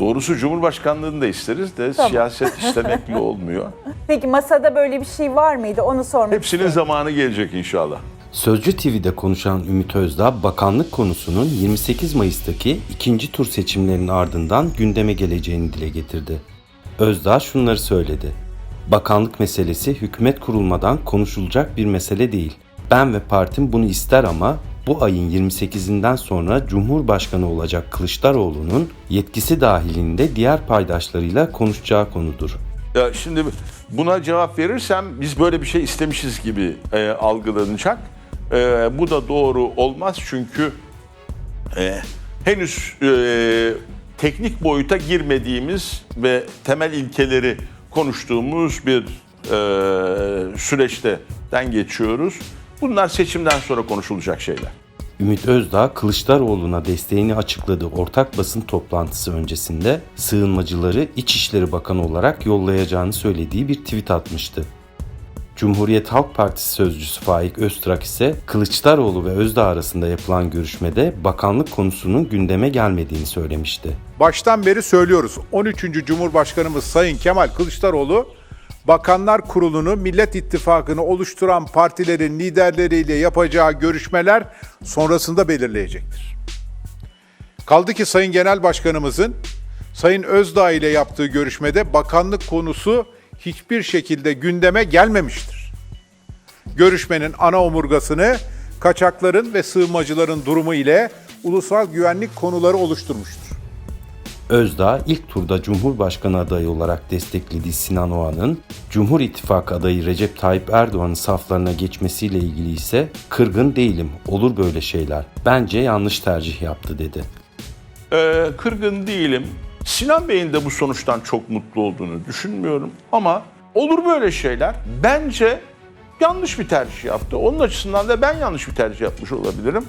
Doğrusu Cumhurbaşkanlığını da isteriz de Tamam. siyaset istemekle olmuyor. Peki masada böyle bir şey var mıydı? Onu sormak Hepsinin istiyorum. zamanı gelecek inşallah. Sözcü TV'de konuşan Ümit Özdağ, bakanlık konusunun 28 Mayıs'taki ikinci tur seçimlerinin ardından gündeme geleceğini dile getirdi. Özdağ şunları söyledi. Bakanlık meselesi hükümet kurulmadan konuşulacak bir mesele değil. Ben ve partim bunu ister ama bu ayın 28'inden sonra Cumhurbaşkanı olacak Kılıçdaroğlu'nun yetkisi dahilinde diğer paydaşlarıyla konuşacağı konudur. Ya şimdi buna cevap verirsem biz böyle bir şey istemişiz gibi e, algılanacak. E, bu da doğru olmaz çünkü e, henüz e, teknik boyuta girmediğimiz ve temel ilkeleri konuştuğumuz bir e, süreçten geçiyoruz. Bunlar seçimden sonra konuşulacak şeyler. Ümit Özdağ, Kılıçdaroğlu'na desteğini açıkladığı ortak basın toplantısı öncesinde sığınmacıları İçişleri Bakanı olarak yollayacağını söylediği bir tweet atmıştı. Cumhuriyet Halk Partisi sözcüsü Faik Öztrak ise Kılıçdaroğlu ve Özdağ arasında yapılan görüşmede bakanlık konusunun gündeme gelmediğini söylemişti. Baştan beri söylüyoruz. 13. Cumhurbaşkanımız Sayın Kemal Kılıçdaroğlu Bakanlar Kurulu'nu Millet İttifakı'nı oluşturan partilerin liderleriyle yapacağı görüşmeler sonrasında belirleyecektir. Kaldı ki Sayın Genel Başkanımızın Sayın Özdağ ile yaptığı görüşmede bakanlık konusu hiçbir şekilde gündeme gelmemiştir. Görüşmenin ana omurgasını kaçakların ve sığınmacıların durumu ile ulusal güvenlik konuları oluşturmuştur. Özdağ ilk turda Cumhurbaşkanı adayı olarak desteklediği Sinan Oğan'ın Cumhur İttifakı adayı Recep Tayyip Erdoğan'ın saflarına geçmesiyle ilgili ise kırgın değilim, olur böyle şeyler. Bence yanlış tercih yaptı dedi. Ee, kırgın değilim. Sinan Bey'in de bu sonuçtan çok mutlu olduğunu düşünmüyorum ama olur böyle şeyler. Bence yanlış bir tercih yaptı. Onun açısından da ben yanlış bir tercih yapmış olabilirim.